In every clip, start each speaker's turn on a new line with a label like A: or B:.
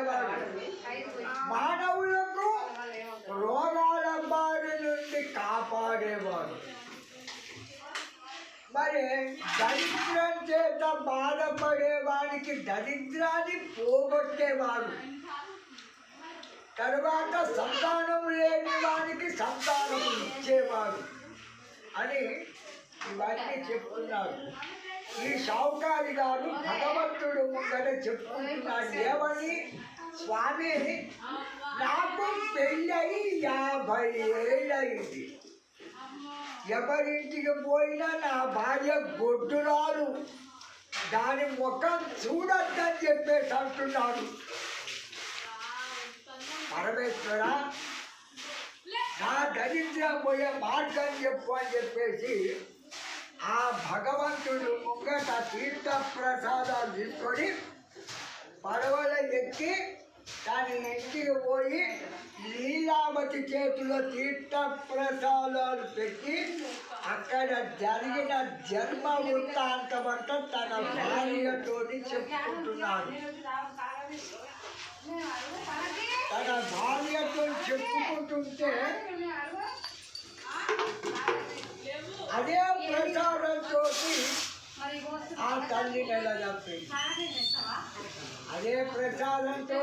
A: ఉండేవాడు మానవులకు రోగాల బారి నుండి కాపాడేవాడు. మరి దరిద్రం చేత బాధపడేవానికి దరిద్రాన్ని పోగొట్టేవాడు. తర్వాత సంతానం లేని వానికి సంతానం ఇచ్చేవాడు అని ఇవన్నీ చెప్తున్నారు. ఈ షావుకారి గారు భగవంతుడు ముందర చెప్పుకుంటున్నాడు ఏమని? స్వామి నాకు పెళ్ళయి యాభై ఏళ్ళయింది. ఎవరింటికి పోయినా నా భార్య గొడ్డురాలు దాని ముఖం చూడొద్దని చెప్పేసి అంటున్నాడు. పరమేశ్వర నా దరిద్రం పోయే మార్గం చెప్పు అని చెప్పేసి ఆ భగవంతుడు ముంగట తీర్థ ప్రసాదాలు తీసుకొని పడవల ఎక్కి దాని ఇంటికి పోయి లీలావతి చేతిలో తీర్థ ప్రసాదాలు పెట్టి అక్కడ జరిగిన జన్మ వృత్తాంతమంతా తన భార్యతో చెప్పుకుంటున్నాడు. తన భార్యతో చెప్పుకుంటుంటే అదే ప్రసాదంతో ఆ తల్లి నెల చెప్పింది అదే ప్రసాదంతో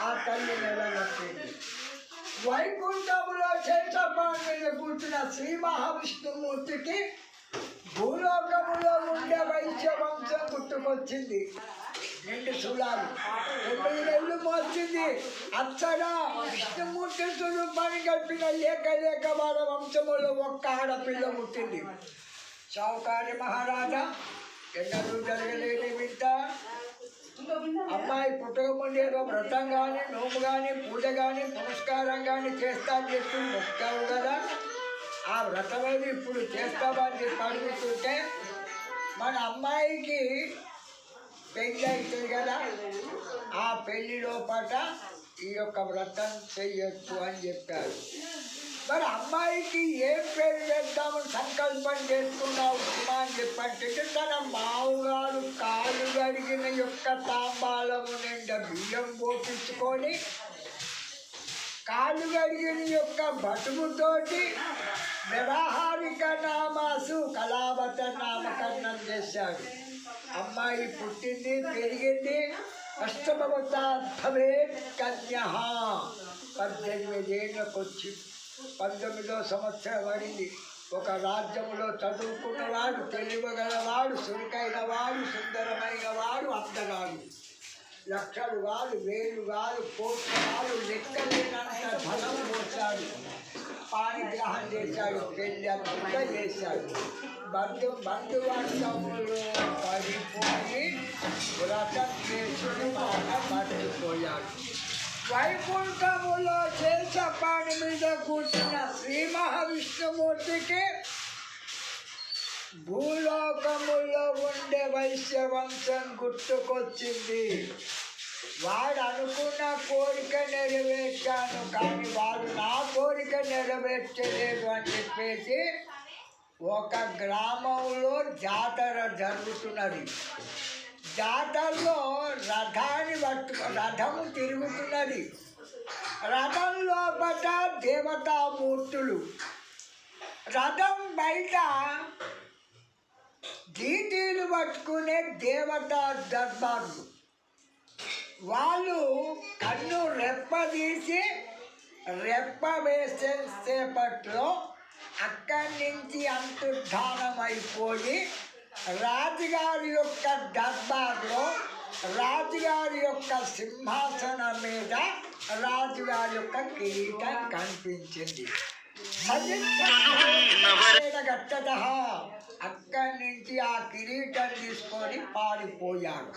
A: ఆ తల్లి నెల చెప్పింది వైకుంఠములో శేషపాన్ మీద కూర్చున్న శ్రీ మహావిష్ణుమూర్తికి భూలోకములో ఉండే వైశ్య వంశం గుర్తుకొచ్చింది రెండు వచ్చింది తొమ్మిది నెలలు మోసింది అచ్చగా విష్ణుమూర్తి స్వరూపాన్ని కలిపిన లేక లేక వాళ్ళ వంశములో ఒక్క ఆడపిల్ల పుట్టింది. చౌకారి మహారాజా ఎన్నడూ జరగలేదు వింత అమ్మాయి పుట్టక ముందేదో వ్రతం కానీ నోము కానీ పూజ కానీ పురస్కారం కానీ చేస్తా అని చెప్పి మొక్కావు కదా. ఆ వ్రతం అనేది ఇప్పుడు చేస్తామని చెప్పి మన అమ్మాయికి పెళ్ళి అవుతుంది కదా ఆ పెళ్ళిలో పాట ఈ యొక్క వ్రతం చెయ్యొచ్చు అని చెప్పారు. మరి అమ్మాయికి ఏం పేరు పెడతామని సంకల్పం చేసుకున్నావు ఉమా అని చెప్పంటే తన మావుగారు కాలు గడిగిన యొక్క తాంబాలము నిండా బియ్యం పోపించుకొని కాలు గడిగిన యొక్క బతుకుతోటి వ్యవహారిక నామాసు కళావత నామ చేశాడు. అమ్మాయి పుట్టింది పెరిగింది అష్టమవతాభవే కన్య. పద్దెనిమిదేళ్ళకు వచ్చి పంతొమ్మిదో సంవత్సరం పడింది ఒక రాజ్యంలో చదువుకున్నవాడు తెలివగలవాడు సురికైన వాడు సుందరమైన వాడు అందగాడు. లక్షలు కాదు వేలు కాదు కోట్లు కాదు లెక్కలేనంత ధనం పోసాడు పాణిగ్రహం చేశాడు పెళ్ళి అంతా చేశాడు బంధు బంధువర్గములు పడిపోయి వ్రతం చేసుకుని మాట మర్చిపోయాడు వైకుంఠములో శేషపాణి మీద కూర్చున్న శ్రీ మహావిష్ణుమూర్తికి భూలోకములో ఉండే వైశ్యవంశం గుర్తుకొచ్చింది. వాడు అనుకున్న కోరిక నెరవేర్చాను కానీ వాడు నా కోరిక నెరవేర్చలేదు అని చెప్పేసి ఒక గ్రామంలో జాతర జరుగుతున్నది. జాతరలో రథాన్ని పట్టు రథము తిరుగుతున్నది. రథం లోపల దేవతామూర్తులు. రథం బయట జీటీలు పట్టుకునే దేవతా దర్బార్లు. వాళ్ళు కన్ను రెప్ప తీసి రెప్ప వేసేసేపట్లో అక్కడి నుంచి అంతర్ధానమైపోయి అయిపోయి రాజుగారి యొక్క దర్బార్లో రాజుగారి యొక్క సింహాసనం మీద రాజుగారి యొక్క కిరీటం కనిపించింది. గట్టద అక్కడి నుంచి ఆ కిరీటం తీసుకొని పారిపోయాడు.